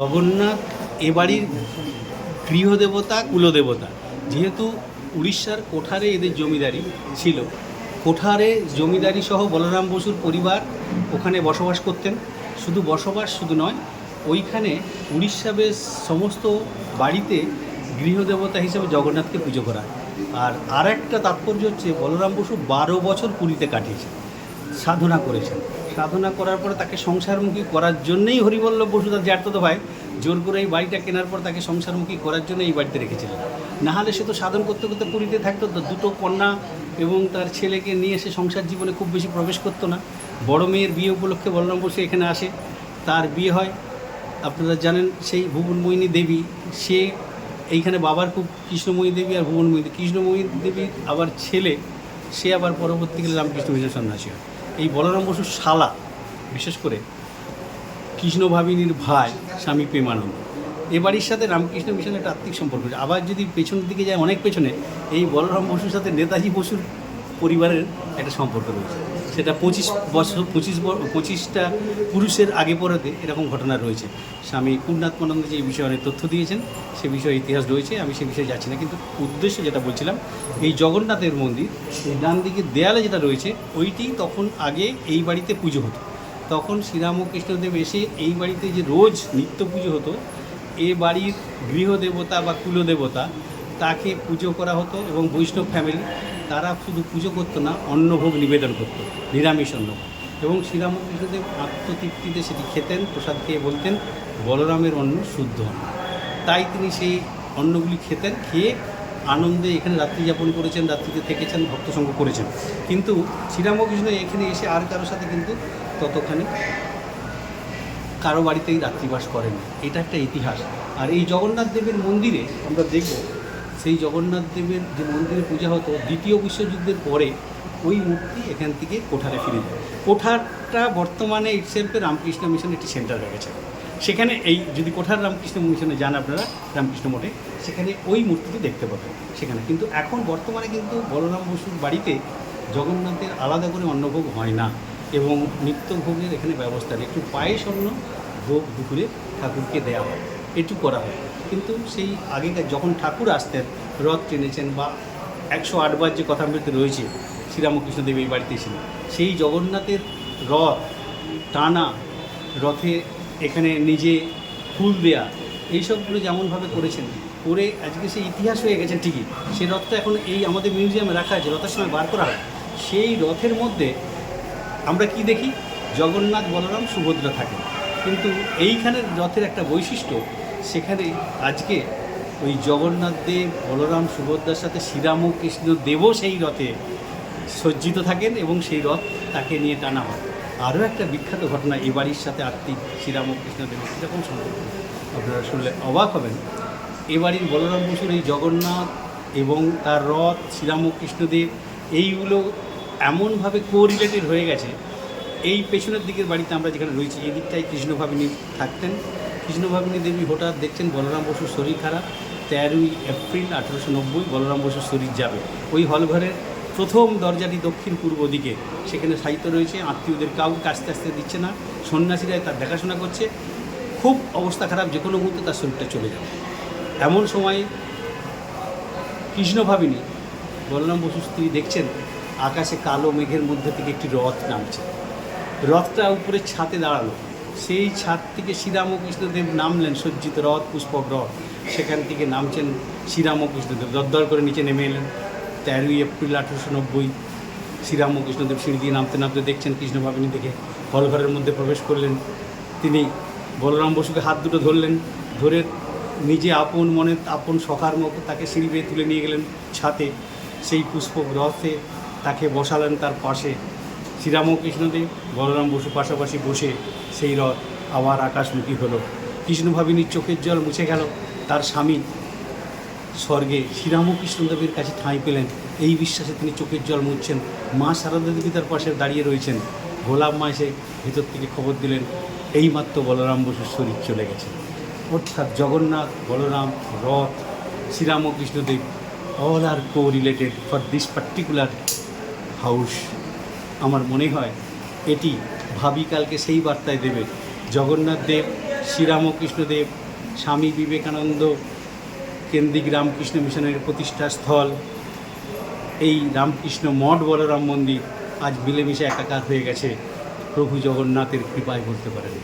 জগন্নাথ এ বাড়ির গৃহদেবতা, কুলদেবতা। যেহেতু উড়িষ্যার কোঠারে এদের জমিদারি ছিল, কোঠারে জমিদারি সহ বলরাম বসুর পরিবার ওখানে বসবাস করতেন। শুধু বসবাস শুধু নয়, ওইখানে উড়িষ্যা বেশ সমস্ত বাড়িতে গৃহদেবতা হিসেবে জগন্নাথকে পুজো করা আর আর একটা তাৎপর্য হচ্ছে, বলরাম বসু বারো বছর পুরীতে কাটিয়েছেন, সাধনা করেছেন। সাধনা করার পরে তাকে সংসারমুখী করার জন্যই হরিবল্লভ বসু তার ভাই, জোর করে এই বাড়িটা কেনার পর তাকে সংসারমুখী করার জন্য এই বাড়িতে রেখেছিলেন। না হলে সে তো সাধন করতে করতে পুরীতে থাকতো দুটো কন্যা এবং তার ছেলেকে নিয়ে সে সংসার জীবনে খুব বেশি প্রবেশ করতো না। বড় মেয়ের বিয়ে উপলক্ষে বলরাম বসু এখানে আসে, তার বিয়ে হয়, আপনারা জানেন সেই ভুবনমোহিনী দেবী, সে এইখানে বাবার খুব কৃষ্ণময়ী দেবী আর ভুবনময়ী কৃষ্ণময়ী দেবী আবার ছেলে, সে আবার পরবর্তীকালে রামকৃষ্ণ মিশন সন্ন্যাসী হয়। এই বলরাম বসুর শালা, বিশেষ করে কৃষ্ণ ভাবিনীর ভাই স্বামী প্রেমানন্দ এ বাড়ির সাথে রামকৃষ্ণ মিশনের একটা আত্মিক সম্পর্ক। আবার যদি পেছনের দিকে যায় অনেক পেছনে, এই বলরাম বসুর সাথে নেতাজি বসুর পরিবারের একটা সম্পর্ক রয়েছে সেটা পঁচিশ বছর, পঁচিশ পঁচিশটা পুরুষের আগে পরেতে এরকম ঘটনা রয়েছে। স্বামী পূর্ণাথ মনন্দ যে বিষয়ে অনেক তথ্য দিয়েছেন, সে বিষয়ে ইতিহাস রয়েছে, আমি সে বিষয়ে যাচ্ছি না। কিন্তু উদ্দেশ্য যেটা বলছিলাম, এই জগন্নাথের মন্দির এই ডান দিকের দেয়ালে যেটা রয়েছে, ওইটি তখন আগে এই বাড়িতে পুজো হতো। তখন শ্রীরামকৃষ্ণদেব এসে এই বাড়িতে যে রোজ নিত্য পুজো হতো, এ বাড়ির গৃহদেবতা বা কুলদেবতা, তাকে পুজো করা হতো এবং বৈষ্ণব ফ্যামিলি তারা শুধু পুজো করতো না, অন্নভোগ নিবেদন করতো, নিরামিষ অন্নভোগ। এবং শ্রীরামকৃষ্ণদেব আত্মতৃপ্তিতে সেটি খেতেন, প্রসাদ খেয়ে বলতেন, বলরামের অন্ন শুদ্ধ অন্ন। তাই তিনি সেই অন্নগুলি খেতেন, খেয়ে আনন্দে এখানে রাত্রি যাপন করেছেন, রাত্রিতে থেকেছেন, ভক্তসঙ্গ করেছেন। কিন্তু শ্রীরামকৃষ্ণ এখানে এসে আর কারোর সাথে কিন্তু ততখানি কারও বাড়িতেই রাত্রিবাস করেন এটা একটা ইতিহাস। আর এই জগন্নাথ দেবের মন্দিরে আমরা দেখব সেই জগন্নাথ দেবের যে মন্দিরে পূজা হতো, দ্বিতীয় বিশ্বযুদ্ধের পরে ওই মূর্তি এখান থেকে কোঠারে ফিরে যায়। কোঠারটা বর্তমানে ইটসেলফে রামকৃষ্ণ মিশন একটি সেন্টার গেছে। সেখানে এই যদি কোঠার রামকৃষ্ণ মিশনে যান আপনারা, রামকৃষ্ণ মঠে, সেখানে ওই মূর্তিটি দেখতে পাবেন সেখানে। কিন্তু এখন বর্তমানে কিন্তু বলরাম বসুর বাড়িতে জগন্নাথের আলাদা করে অন্নভোগ হয় না এবং নিত্যভোগের এখানে ব্যবস্থা নেই। একটু পায়েস, অন্ন, ভোগ দুপুরে ঠাকুরকে দেওয়া হয়। এটু করা হয়। কিন্তু সেই আগেকার যখন ঠাকুর আসতেন, রথ টেনেছেন বা একশো আটবার যে কথা কথামৃত রয়েছে, শ্রীরামকৃষ্ণদেব এই বাড়িতে ছিলেন সেই জগন্নাথের রথ টানা, রথে এখানে নিজে ফুল দেয়া, এইসবগুলো যেমনভাবে করেছেন, করে আজকে সেই ইতিহাস হয়ে গেছে ঠিকই। সেই রথটা এখন এই আমাদের মিউজিয়ামে রাখা আছে, রথের সময় বার করা হয়। সেই রথের মধ্যে আমরা কি দেখি? জগন্নাথ বলরাম সুভদ্রা থাকেন। কিন্তু এইখানের রথের একটা বৈশিষ্ট্য সেখানে আজকে ওই জগন্নাথ দেব, বলরাম, সুভদ্রার সাথে শ্রীরামকৃষ্ণ দেবও সেই রথে সজ্জিত থাকেন এবং সেই রথ তাকে নিয়ে টানা হয়। আরও একটা বিখ্যাত ঘটনা, এ বাড়ির সাথে আত্মিক শ্রীরামকৃষ্ণ দেবের কীরকম সম্পর্ক? আপনারা শুনলে অবাক হবেন। এ বাড়ির বলরাম বসুর এই জগন্নাথ এবং তার রথ, শ্রীরাম ও কৃষ্ণদেব এইগুলো এমনভাবে কোরিলেটেড হয়ে গেছে। এই পেছনের দিকের বাড়িতে আমরা যেখানে রয়েছি এই দিকটায় কৃষ্ণভাবিনী থাকতেন। কৃষ্ণভাবিনী দেবী হঠাৎ দেখছেন বলরাম বসুর শরীর খারাপ, তেরোই এপ্রিল আঠেরোশো নব্বই বলরাম বসুর শরীর যাবে। ওই হলঘরের প্রথম দরজাটি দক্ষিণ পূর্ব দিকে, সেখানে সাহিত্য রয়েছে, আত্মীয়দের কাউকে আস্তে আস্তে দিচ্ছে না সন্ন্যাসীরা তার দেখাশোনা করছে, খুব অবস্থা খারাপ, যে কোনো মুহূর্তে তার শরীরটা চলে যাবে। এমন সময় কৃষ্ণ ভাবিনী বলরাম বসুর স্ত্রী দেখছেন, আকাশে কালো মেঘের মধ্যে থেকে একটি রথ নামছে। রথটা উপরে ছাতে দাঁড়াল। সেই ছাদ থেকে শ্রীরামকৃষ্ণদেব নামলেন সজ্জিত রথ, পুষ্পক রথ। সেখান থেকে নামছেন শ্রীরামকৃষ্ণদেব দরদর করে নিচে নেমে এলেন। তেরোই এপ্রিল আঠেরোশো নব্বই শ্রীরামকৃষ্ণদেব সিঁড়ি দিয়ে নামতে নামতে দেখছেন কৃষ্ণ ভাবিনী দেখে হলঘরের মধ্যে প্রবেশ করলেন। তিনি বলরাম বসুকে হাত দুটো ধরলেন। ধরে নিজে আপন মনে আপন সখার মতো তাকে সিঁড়ি বেয়ে তুলে নিয়ে গেলেন ছাতে। সেই পুষ্পক রথে তাকে বসালেন তার পাশে। শ্রীরামকৃষ্ণদেব বলরাম বসু পাশাপাশি বসে সেই রথ আবার আকাশমুখী হলো। কৃষ্ণভাবিনীর চোখের জল মুছে গেল, তার স্বামী স্বর্গে শ্রীরামকৃষ্ণদেবের কাছে ঠাঁই পেলেন। এই বিশ্বাসে তিনি চোখের জল মুছছেন। মা সারদা দেবী তার পাশে দাঁড়িয়ে রয়েছেন। গোলাপ মা এসে ভেতর থেকে খবর দিলেন, এইমাত্র বলরাম বসুর শরীর চলে গেছে। অর্থাৎ জগন্নাথ, বলরাম, রথ, Sri Ramakrishnadev all are correlated for this particular house আমার মনে হয় এটি ভাবিকালকে সেই বার্তায় দেবে, জগন্নাথ দেব, শ্রীরামকৃষ্ণদেব, স্বামী বিবেকানন্দ, কেন্দ্রিক রামকৃষ্ণ মিশনের প্রতিষ্ঠা স্থল, এই রামকৃষ্ণ মঠ, বলরাম মন্দির আজ মিলেমিশে একাকার হয়ে গেছে। প্রভু জগন্নাথের কৃপায় বলতে পারেন।